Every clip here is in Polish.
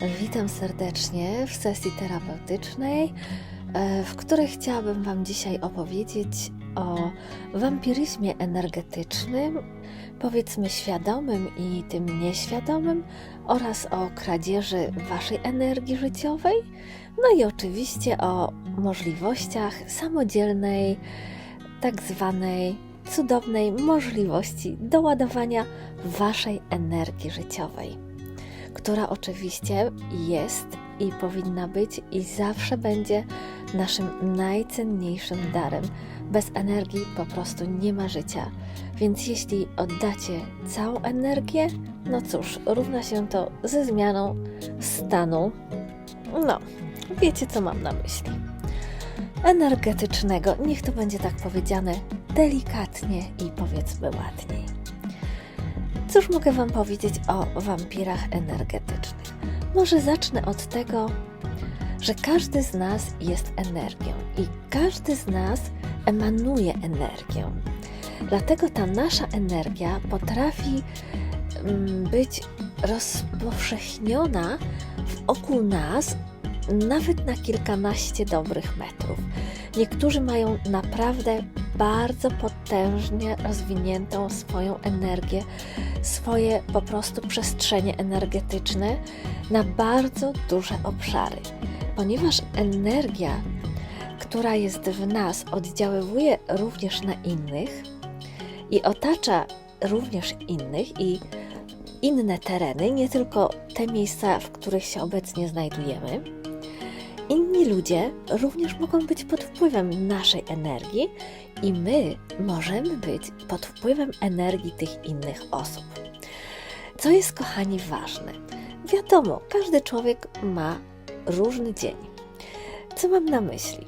Witam serdecznie w sesji terapeutycznej, e, w której chciałabym Wam dzisiaj opowiedzieć o wampiryzmie energetycznym, powiedzmy świadomym i tym nieświadomym, oraz o kradzieży Waszej energii życiowej, no i oczywiście o możliwościach samodzielnej, tak zwanej cudownej możliwości doładowania Waszej energii życiowej która oczywiście jest i powinna być i zawsze będzie naszym najcenniejszym darem. Bez energii po prostu nie ma życia. Więc jeśli oddacie całą energię, no cóż, równa się to ze zmianą stanu. No, wiecie co mam na myśli. Energetycznego, niech to będzie tak powiedziane delikatnie i powiedzmy ładniej. Cóż mogę Wam powiedzieć o wampirach energetycznych? Może zacznę od tego, że każdy z nas jest energią i każdy z nas emanuje energią. Dlatego ta nasza energia potrafi mm, być rozpowszechniona wokół nas nawet na kilkanaście dobrych metrów. Niektórzy mają naprawdę bardzo potężnie rozwiniętą swoją energię, swoje po prostu przestrzenie energetyczne na bardzo duże obszary, ponieważ energia, która jest w nas, oddziaływuje również na innych i otacza również innych i inne tereny, nie tylko te miejsca, w których się obecnie znajdujemy. Inni ludzie również mogą być pod wpływem naszej energii i my możemy być pod wpływem energii tych innych osób. Co jest, kochani, ważne? Wiadomo, każdy człowiek ma różny dzień. Co mam na myśli?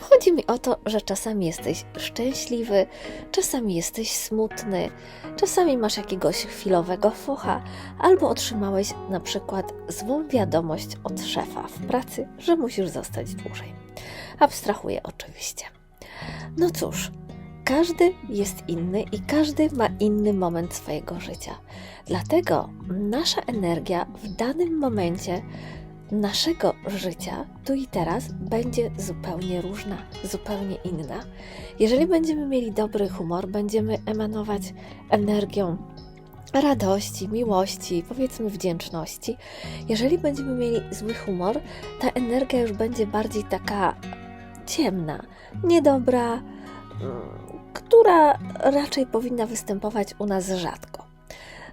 Chodzi mi o to, że czasami jesteś szczęśliwy, czasami jesteś smutny, czasami masz jakiegoś chwilowego focha, albo otrzymałeś na przykład złą wiadomość od szefa w pracy, że musisz zostać dłużej. Abstrahuję oczywiście. No cóż, każdy jest inny i każdy ma inny moment swojego życia. Dlatego nasza energia w danym momencie naszego życia tu i teraz będzie zupełnie różna, zupełnie inna. Jeżeli będziemy mieli dobry humor, będziemy emanować energią radości, miłości, powiedzmy wdzięczności. Jeżeli będziemy mieli zły humor, ta energia już będzie bardziej taka ciemna, niedobra, mm, która raczej powinna występować u nas rzadko.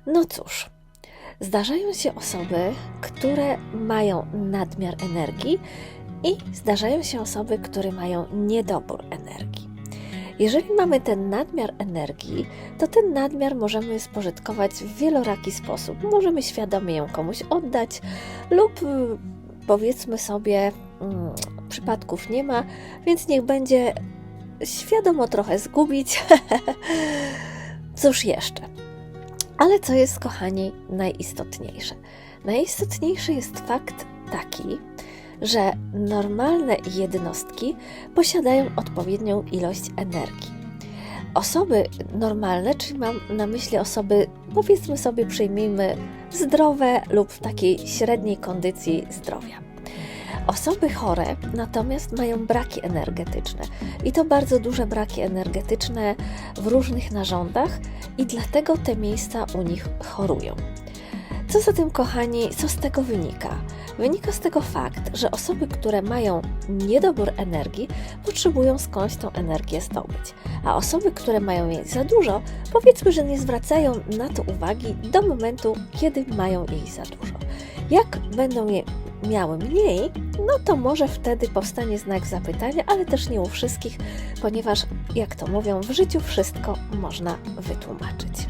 No cóż, zdarzają się osoby, które mają nadmiar energii i zdarzają się osoby, które mają niedobór energii. Jeżeli mamy ten nadmiar energii, to ten nadmiar możemy spożytkować w wieloraki sposób. Możemy świadomie ją komuś oddać lub y, powiedzmy sobie, mm, przypadków nie ma, więc niech będzie świadomo trochę zgubić. Cóż jeszcze? Ale co jest, kochani, najistotniejsze? Najistotniejszy jest fakt taki, że normalne jednostki posiadają odpowiednią ilość energii. Osoby normalne, czyli mam na myśli osoby, powiedzmy sobie, przyjmijmy, zdrowe lub w takiej średniej kondycji zdrowia. Osoby chore natomiast mają braki energetyczne i to bardzo duże braki energetyczne w różnych narządach i dlatego te miejsca u nich chorują. Co za tym, kochani, co z tego wynika? Wynika z tego fakt, że osoby, które mają niedobór energii, potrzebują skądś tą energię zdobyć, a osoby, które mają jej za dużo, powiedzmy, że nie zwracają na to uwagi do momentu, kiedy mają jej za dużo. Jak będą je miały mniej, no to może wtedy powstanie znak zapytania, ale też nie u wszystkich, ponieważ, jak to mówią, w życiu wszystko można wytłumaczyć.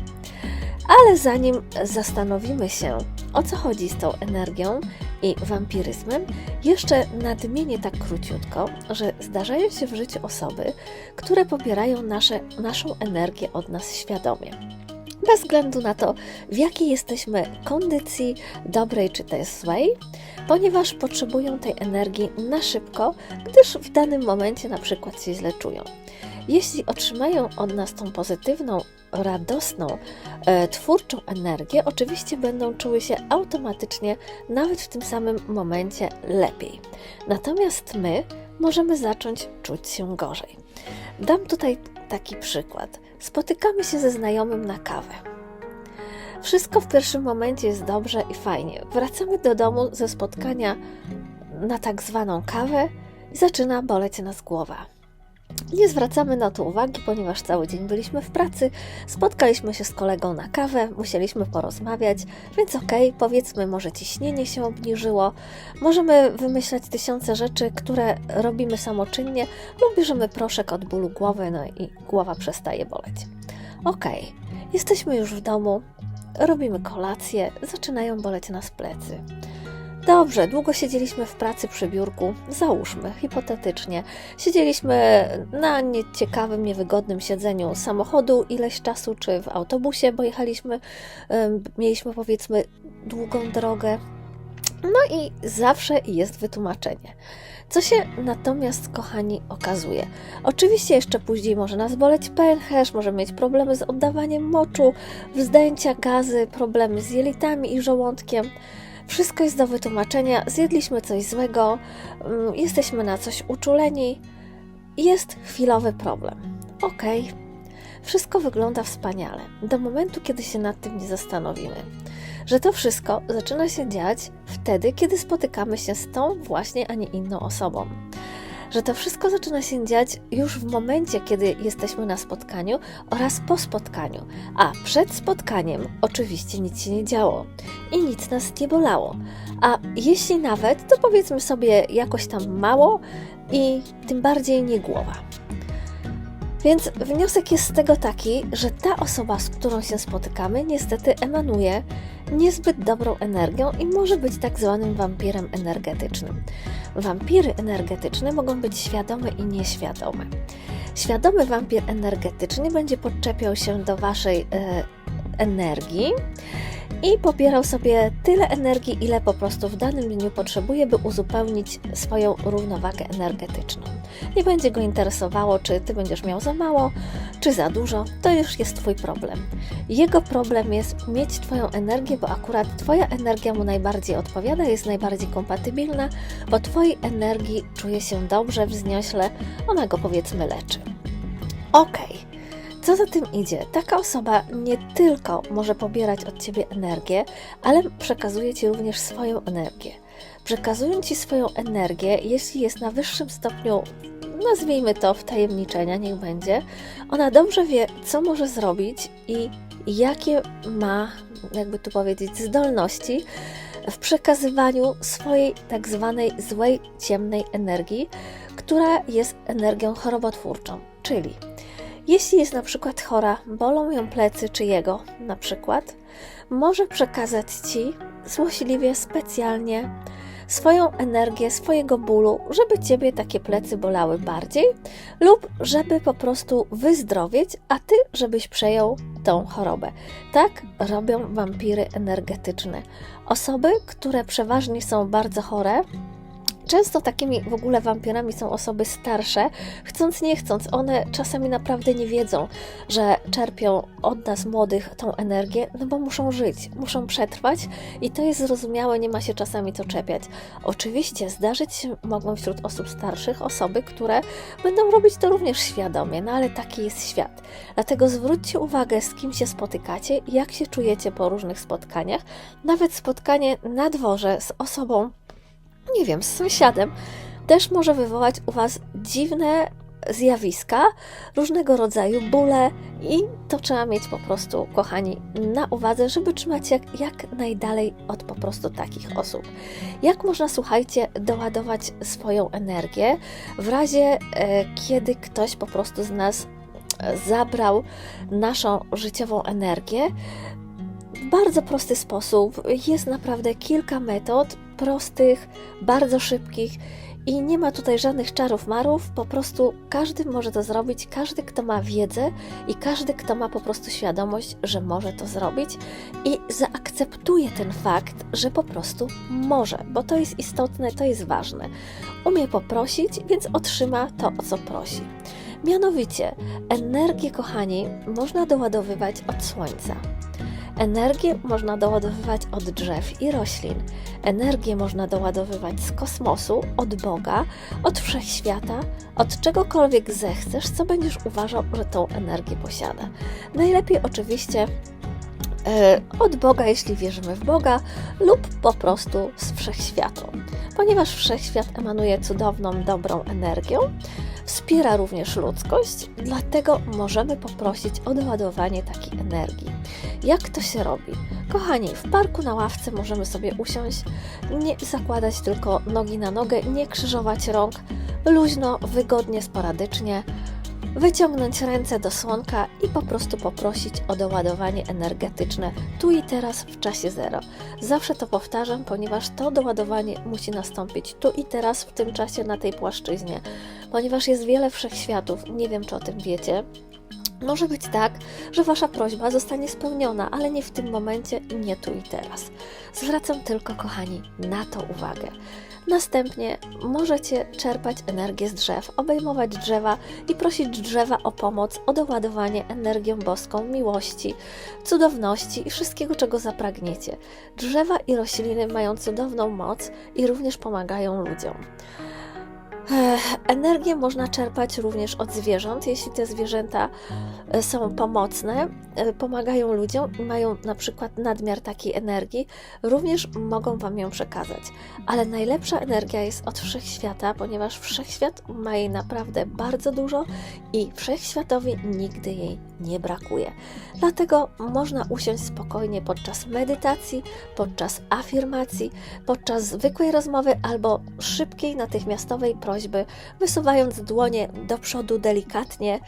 Ale zanim zastanowimy się, o co chodzi z tą energią i wampiryzmem, jeszcze nadmienię tak króciutko, że zdarzają się w życiu osoby, które pobierają nasze, naszą energię od nas świadomie. Bez względu na to, w jakiej jesteśmy kondycji, dobrej czy też złej, ponieważ potrzebują tej energii na szybko, gdyż w danym momencie na przykład się źle czują. Jeśli otrzymają od nas tą pozytywną, radosną, e, twórczą energię, oczywiście będą czuły się automatycznie, nawet w tym samym momencie, lepiej. Natomiast my możemy zacząć czuć się gorzej. Dam tutaj taki przykład. Spotykamy się ze znajomym na kawę. Wszystko w pierwszym momencie jest dobrze i fajnie. Wracamy do domu ze spotkania na tak zwaną kawę i zaczyna boleć nas głowa. Nie zwracamy na to uwagi, ponieważ cały dzień byliśmy w pracy, spotkaliśmy się z kolegą na kawę, musieliśmy porozmawiać, więc okej, okay, powiedzmy, może ciśnienie się obniżyło, możemy wymyślać tysiące rzeczy, które robimy samoczynnie, lub bierzemy proszek od bólu głowy, no i głowa przestaje boleć. Okej, okay, jesteśmy już w domu, robimy kolację, zaczynają boleć nas plecy. Dobrze, długo siedzieliśmy w pracy przy biurku. Załóżmy, hipotetycznie. Siedzieliśmy na nieciekawym, niewygodnym siedzeniu samochodu ileś czasu, czy w autobusie, bo jechaliśmy, mieliśmy powiedzmy długą drogę. No i zawsze jest wytłumaczenie. Co się natomiast, kochani, okazuje? Oczywiście jeszcze później może nas boleć pęcherz, możemy mieć problemy z oddawaniem moczu, wzdęcia gazy, problemy z jelitami i żołądkiem. Wszystko jest do wytłumaczenia, zjedliśmy coś złego, mm, jesteśmy na coś uczuleni, jest chwilowy problem. Okay. wszystko wygląda wspaniale, do momentu, kiedy się nad tym nie zastanowimy. Że to wszystko zaczyna się dziać wtedy, kiedy spotykamy się z tą właśnie, a nie inną osobą że to wszystko zaczyna się dziać już w momencie, kiedy jesteśmy na spotkaniu oraz po spotkaniu. A przed spotkaniem oczywiście nic się nie działo i nic nas nie bolało. A jeśli nawet, to powiedzmy sobie jakoś tam mało i tym bardziej nie głowa. Więc wniosek jest z tego taki, że ta osoba, z którą się spotykamy, niestety emanuje niezbyt dobrą energią i może być tak zwanym wampirem energetycznym. Wampiry energetyczne mogą być świadome i nieświadome. Świadomy wampir energetyczny będzie podczepiał się do Waszej e, energii i pobierał sobie tyle energii, ile po prostu w danym dniu potrzebuje, by uzupełnić swoją równowagę energetyczną. Nie będzie go interesowało, czy ty będziesz miał za mało, czy za dużo, to już jest Twój problem. Jego problem jest mieć Twoją energię, bo akurat Twoja energia mu najbardziej odpowiada, jest najbardziej kompatybilna, bo Twojej energii czuje się dobrze, wzniośle, ona go powiedzmy leczy. Okej. Okay. Co za tym idzie? Taka osoba nie tylko może pobierać od ciebie energię, ale przekazuje ci również swoją energię. Przekazując ci swoją energię, jeśli jest na wyższym stopniu, nazwijmy to wtajemniczenia, niech będzie, ona dobrze wie, co może zrobić i jakie ma, jakby tu powiedzieć, zdolności w przekazywaniu swojej tak zwanej złej, ciemnej energii, która jest energią chorobotwórczą. Czyli jeśli jest na przykład chora, bolą ją plecy czy jego na przykład, może przekazać Ci złośliwie, specjalnie swoją energię, swojego bólu, żeby Ciebie takie plecy bolały bardziej lub żeby po prostu wyzdrowieć, a Ty, żebyś przejął tą chorobę. Tak robią wampiry energetyczne. Osoby, które przeważnie są bardzo chore, Często takimi w ogóle wampirami są osoby starsze, chcąc nie chcąc, one czasami naprawdę nie wiedzą, że czerpią od nas młodych tą energię, no bo muszą żyć, muszą przetrwać i to jest zrozumiałe, nie ma się czasami co czepiać. Oczywiście zdarzyć się mogą wśród osób starszych osoby, które będą robić to również świadomie, no ale taki jest świat. Dlatego zwróćcie uwagę, z kim się spotykacie, jak się czujecie po różnych spotkaniach, nawet spotkanie na dworze z osobą, nie wiem, z sąsiadem, też może wywołać u Was dziwne zjawiska, różnego rodzaju bóle i to trzeba mieć po prostu, kochani, na uwadze, żeby trzymać jak, jak najdalej od po prostu takich osób. Jak można, słuchajcie, doładować swoją energię w razie, e, kiedy ktoś po prostu z nas zabrał naszą życiową energię, w bardzo prosty sposób. Jest naprawdę kilka metod, prostych, bardzo szybkich I nie ma tutaj żadnych czarów marów, po prostu każdy może to zrobić, każdy, kto ma wiedzę i każdy, kto ma po prostu świadomość, że może to zrobić i zaakceptuje ten fakt, że po prostu może, bo to jest istotne, to jest ważne. Umie poprosić, więc otrzyma to, o co prosi. Mianowicie, energię, kochani, można doładowywać od słońca. Energię można doładowywać od drzew i roślin. Energię można doładowywać z kosmosu, od Boga, od wszechświata, od czegokolwiek zechcesz, co będziesz uważał, że tą energię posiada. Najlepiej oczywiście e, od Boga, jeśli wierzymy w Boga, lub po prostu z wszechświatu. Ponieważ wszechświat emanuje cudowną, dobrą energią, wspiera również ludzkość, dlatego możemy poprosić o doładowanie takiej energii. Jak to się robi? Kochani, w parku na ławce możemy sobie usiąść, nie zakładać tylko nogi na nogę, nie krzyżować rąk, luźno, wygodnie, sporadycznie, wyciągnąć ręce do słonka i po prostu poprosić o doładowanie energetyczne tu i teraz w czasie zero. Zawsze to powtarzam, ponieważ to doładowanie musi nastąpić tu i teraz w tym czasie na tej płaszczyźnie, ponieważ jest wiele wszechświatów, nie wiem czy o tym wiecie. Może być tak, że Wasza prośba zostanie spełniona, ale nie w tym momencie i nie tu i teraz. Zwracam tylko, kochani, na to uwagę. Następnie możecie czerpać energię z drzew, obejmować drzewa i prosić drzewa o pomoc, o doładowanie energią boską, miłości, cudowności i wszystkiego, czego zapragniecie. Drzewa i rośliny mają cudowną moc i również pomagają ludziom. Energię można czerpać również od zwierząt, jeśli te zwierzęta e, są pomocne, e, pomagają ludziom i mają na przykład nadmiar takiej energii, również mogą Wam ją przekazać. Ale najlepsza energia jest od wszechświata, ponieważ wszechświat ma jej naprawdę bardzo dużo i wszechświatowi nigdy jej nie brakuje. Dlatego można usiąść spokojnie podczas medytacji, podczas afirmacji, podczas zwykłej rozmowy albo szybkiej, natychmiastowej prośby, wysuwając dłonie do przodu delikatnie,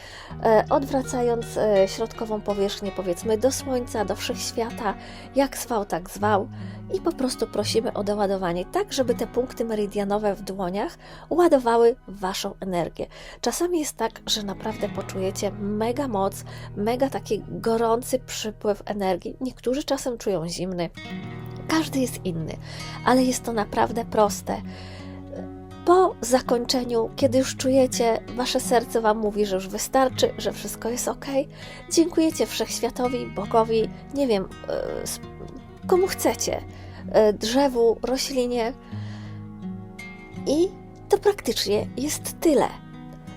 e, odwracając e, środkową powierzchnię powiedzmy do słońca, do wszechświata, jak zwał, tak zwał i po prostu prosimy o doładowanie, tak żeby te punkty meridianowe w dłoniach ładowały Waszą energię. Czasami jest tak, że naprawdę poczujecie mega moc, mega taki gorący przypływ energii. Niektórzy czasem czują zimny. Każdy jest inny, ale jest to naprawdę proste. Po zakończeniu, kiedy już czujecie, wasze serce wam mówi, że już wystarczy, że wszystko jest ok, dziękujecie wszechświatowi, Bogowi, nie wiem, e, komu chcecie, e, drzewu, roślinie. I to praktycznie jest tyle.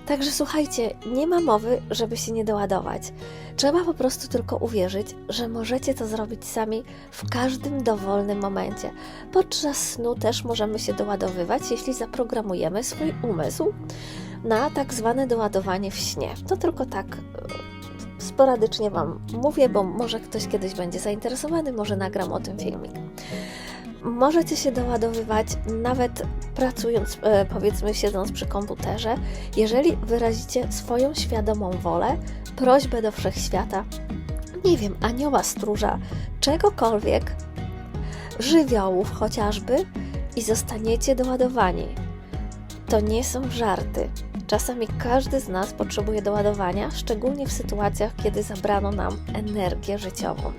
Także słuchajcie, nie ma mowy, żeby się nie doładować. Trzeba po prostu tylko uwierzyć, że możecie to zrobić sami w każdym dowolnym momencie. Podczas snu też możemy się doładowywać, jeśli zaprogramujemy swój umysł na tak zwane doładowanie w śnie. To tylko tak e, sporadycznie Wam mówię, bo może ktoś kiedyś będzie zainteresowany, może nagram o tym filmik. Możecie się doładowywać nawet pracując, e, powiedzmy, siedząc przy komputerze, jeżeli wyrazicie swoją świadomą wolę, prośbę do wszechświata, nie wiem, anioła stróża, czegokolwiek, żywiołów chociażby i zostaniecie doładowani. To nie są żarty. Czasami każdy z nas potrzebuje doładowania, szczególnie w sytuacjach, kiedy zabrano nam energię życiową.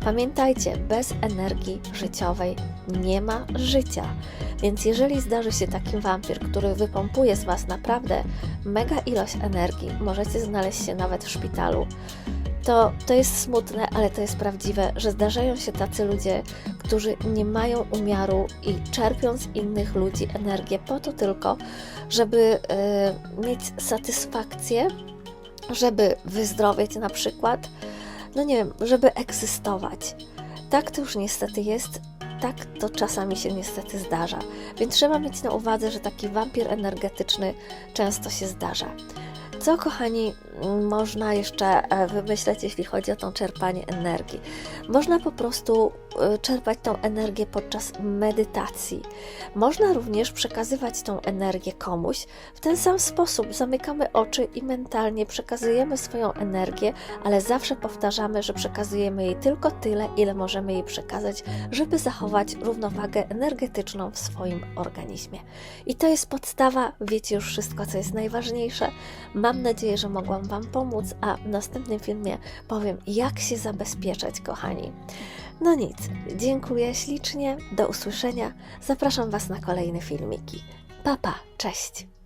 Pamiętajcie, bez energii życiowej nie ma życia. Więc jeżeli zdarzy się taki wampir, który wypompuje z Was naprawdę mega ilość energii, możecie znaleźć się nawet w szpitalu. To, to jest smutne, ale to jest prawdziwe, że zdarzają się tacy ludzie, którzy nie mają umiaru i czerpią z innych ludzi energię po to tylko, żeby e, mieć satysfakcję, żeby wyzdrowieć na przykład, no nie wiem, żeby egzystować. Tak to już niestety jest, tak to czasami się niestety zdarza. Więc trzeba mieć na uwadze, że taki wampir energetyczny często się zdarza. Co, kochani, można jeszcze e, wymyśleć, jeśli chodzi o to czerpanie energii? Można po prostu e, czerpać tą energię podczas medytacji. Można również przekazywać tą energię komuś w ten sam sposób. Zamykamy oczy i mentalnie przekazujemy swoją energię, ale zawsze powtarzamy, że przekazujemy jej tylko tyle, ile możemy jej przekazać, żeby zachować równowagę energetyczną w swoim organizmie. I to jest podstawa, wiecie już wszystko, co jest najważniejsze. Mam nadzieję, że mogłam Wam pomóc, a w następnym filmie powiem, jak się zabezpieczać, kochani. No nic, dziękuję ślicznie, do usłyszenia. Zapraszam Was na kolejne filmiki. Papa, cześć!